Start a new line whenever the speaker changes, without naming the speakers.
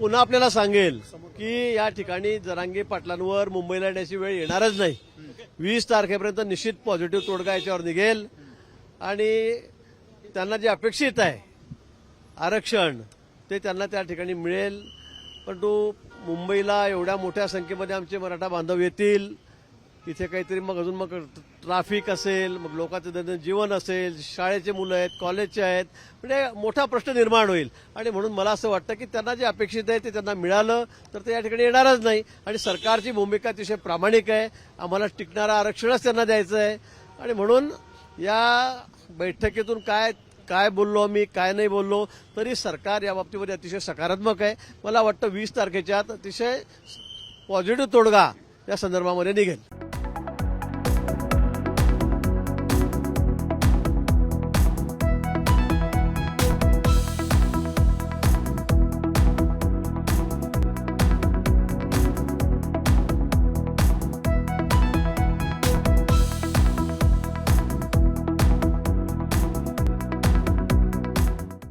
पुन्हा आपल्याला सांगेल की या ठिकाणी जरांगे पाटलांवर मुंबईला येण्याची वेळ येणारच नाही. वीस तारखेपर्यंत निश्चित पॉझिटिव्ह तोडगा याच्यावर निघेल. आणि त्यांना जे अपेक्षित आहे आरक्षण ते त्यांना त्या ठिकाणी मिळेल. परंतु मुंबईला एवढ्या मोठ्या संख्येमध्ये आमचे मराठा बांधव येतील. इथे काहीतरी मग अजून मग ट्राफिक असेल मग लोकांचं दैनंदिन जीवन असेल शाळेचे मुलं आहेत कॉलेजचे आहेत म्हणजे मोठा प्रश्न निर्माण होईल. आणि म्हणून मला असं वाटतं की त्यांना जे अपेक्षित आहे ते त्यांना मिळालं तर ते या ठिकाणी येणारच नाही. आणि सरकारची भूमिका अतिशय प्रामाणिक आहे. आम्हाला टिकणारा आरक्षणच त्यांना द्यायचं आहे. आणि म्हणून या बैठकीतून काय काय बोललो मी काय नाही बोललो तरी सरकार या बाबतीमध्ये अतिशय सकारात्मक आहे. मला वाटतं वीस तारखेच्या आत अतिशय पॉझिटिव्ह तोडगा या संदर्भामध्ये निघेल.